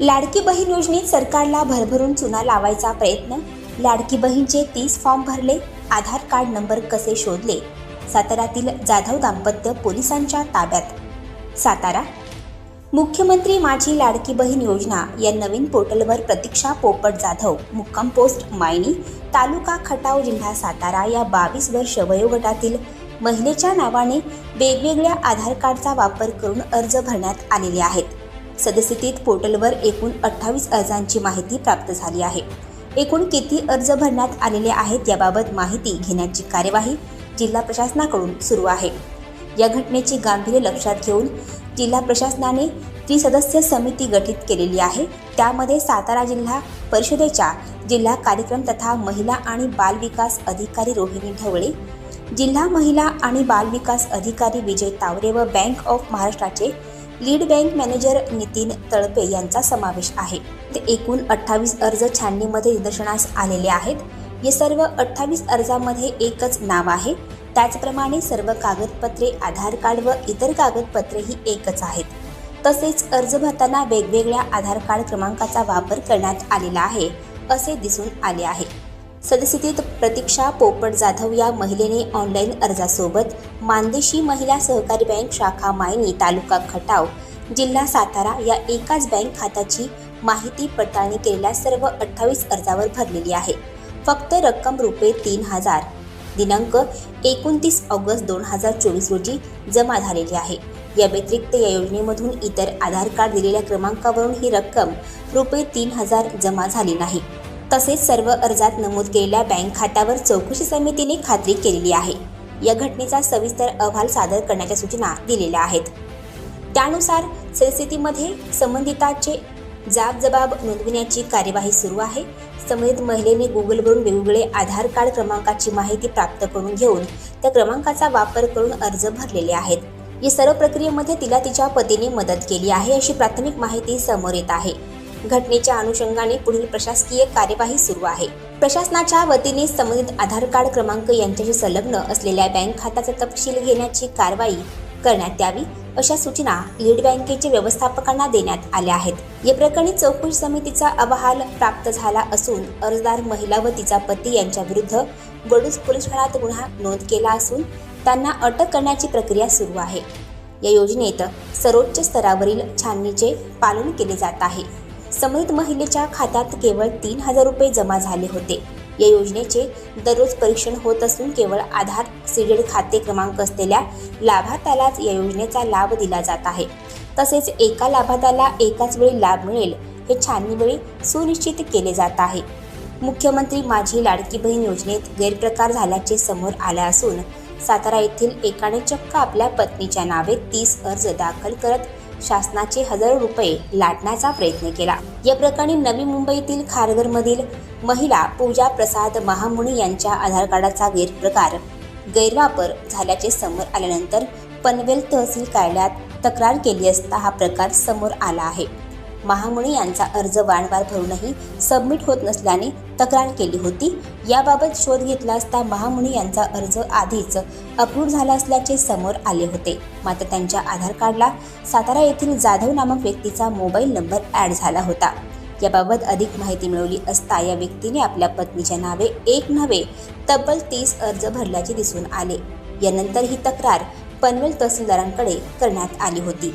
लाडकी बहीण योजनेत सरकारला भरभरून चुना लावायचा प्रयत्न. लाडकी बहीणचे तीस फॉर्म भरले आधार कार्ड नंबर कसे शोधले? साताऱ्यातील जाधव दाम्पत्य पोलिसांच्या ताब्यात. सातारा मुख्यमंत्री माझी लाडकी बहीण योजना या नवीन पोर्टलवर प्रतीक्षा पोपट जाधव मुक्काम पोस्ट मायनी तालुका खटाव जिल्हा सातारा या बावीस वर्ष वयोगटातील महिलेच्या नावाने वेगवेगळ्या आधार कार्डचा वापर करून अर्ज भरण्यात आलेले आहेत. सद्यस्थितीत पोर्टलवर एकूण अठ्ठावीस अर्जांची माहिती प्राप्त झाली आहे. एकूण किती अर्ज भरण्यात आलेले आहेत याबाबत माहिती घेण्याची कार्यवाही जिल्हा प्रशासनाकडून सुरू आहे. या घटनेची गांभीर्य लक्षात घेऊन जिल्हा प्रशासनाने त्रिसदस्य समिती गठीत केलेली आहे त्यामध्ये सातारा जिल्हा परिषदेच्या जिल्हा कार्यक्रम तथा महिला आणि बाल विकास अधिकारी रोहिणी ढवळे जिल्हा महिला आणि बाल विकास अधिकारी विजय तावरे व बँक ऑफ महाराष्ट्राचे lead bank manager Nitin Talpe यांचा समावेश आहे. ते एकूण अठ्ठावीस अर्ज छाननीमध्ये निदर्शनास आलेले आहेत. या सर्व अठ्ठावीस अर्जामध्ये एकच नाव आहे. त्याचप्रमाणे सर्व कागदपत्रे आधार कार्ड व इतर कागदपत्रेही एकच आहेत. तसेच अर्ज भरताना वेगवेगळ्या आधार कार्ड क्रमांकाचा वापर करण्यात आलेला आहे असे दिसून आले आहे. सदस्यतेत प्रतीक्षा पोपट जाधव या महिलेने ऑनलाईन अर्जासोबत मानदेशी महिला सहकारी बँक शाखा मायनी तालुका खटाव जिल्हा सातारा या एकाच बँक खात्याची माहिती पडताळणी केलेल्या सर्व अठ्ठावीस अर्जावर भरलेली आहे. फक्त रक्कम रुपये तीन हजार. दिनांक एकोणतीस ऑगस्ट दोन हजार चोवीस रोजी जमा झालेली आहे. या व्यतिरिक्त या योजनेमधून इतर आधार कार्ड दिलेल्या क्रमांकावरून ही रक्कम रुपये तीन हजार जमा झाली नाही. तसेच सर्व अर्जात नमूद केलेल्या बँक खात्यावर चौकशी समितीने खात्री केलेली आहे. या घटनेचा सविस्तर अहवाल सादर करण्याच्या सूचना दिलेल्या आहेत. त्यानुसार सदस्यतेमध्ये संबंधिताचे जाब जबाब नोंदविण्याची कार्यवाही सुरू आहे. संबंधित महिलेने गुगलवरून वेगवेगळे आधार कार्ड क्रमांकाची माहिती प्राप्त करून घेऊन त्या क्रमांकाचा वापर करून अर्ज भरलेले आहेत. या सर्व प्रक्रियेमध्ये तिला तिच्या पतीने मदत केली आहे अशी प्राथमिक माहिती समोर येत आहे. घटनेच्या अनुषंगाने पुढील प्रशासकीय कार्यवाही सुरू आहे. प्रशासनाच्या वतीने संबंधित आधार कार्ड क्रमांक यांच्याशी संलग्न असलेल्या बँक खात्याचा तपशील घेण्याची कारवाई करण्यात यावी अशा सूचना लीड बँकेचे व्यवस्थापकांना देण्यात आल्या आहेत. या प्रकरणी चौकशी समितीचा अहवाल प्राप्त झाला असून अर्जदार महिला व तिचा पती यांच्या विरुद्ध गडूज पोलीस ठाण्यात गुन्हा नोंद केला असून त्यांना अटक करण्याची प्रक्रिया सुरू आहे. या योजनेत सर्वोच्च स्तरावरील छाननीचे पालन केले जात आहे. संबंधित महिलेच्या खात्यात केवळ तीन हजार रुपये जमा झाले होते. या योजनेचे दररोज परीक्षण होत असून केवळ आधार सीडेड खाते क्रमांक असलेल्या लाभार्थ्यालाच या योजनेचा लाभ दिला जात आहे. तसेच एका लाभार्थ्याला एकाच वेळी लाभ मिळेल हे छाननीवेळी सुनिश्चित केले जात आहे. मुख्यमंत्री माझी लाडकी बहीण योजनेत गैरप्रकार झाल्याचे समोर आले असून सातारा येथील एकाने चक्क आपल्या पत्नीच्या नावे तीस अर्ज दाखल करत शासनाचे हजारो रुपये लाटण्याचा प्रयत्न केला. या प्रकरणी नवी मुंबईतील खारघरमधील महिला पूजा प्रसाद महामुनी यांच्या आधार कार्डाचा गैरप्रकार गैरवापर झाल्याचे समोर आल्यानंतर पनवेल तहसील कार्यालयात तक्रार केली असता हा प्रकार समोर आला आहे. महामुनी यांचा अर्ज वारंवार भरूनही सबमिट होत नसल्याने तक्रार केली होती. याबाबत शोध घेतला असता महामुनी यांचा अर्ज आधीच अप्रूव्ह झाला असल्याचे समोर आले होते. मात्र त्यांच्या आधार कार्डला सातारा येथील जाधव नामक व्यक्तीचा मोबाईल नंबर ॲड झाला होता. याबाबत अधिक माहिती मिळवली असता या व्यक्तीने आपल्या पत्नीच्या नावे एक नव्हे तब्बल तीस अर्ज भरल्याचे दिसून आले. यानंतर ही तक्रार पनवेल तहसीलदारांकडे करण्यात आली होती.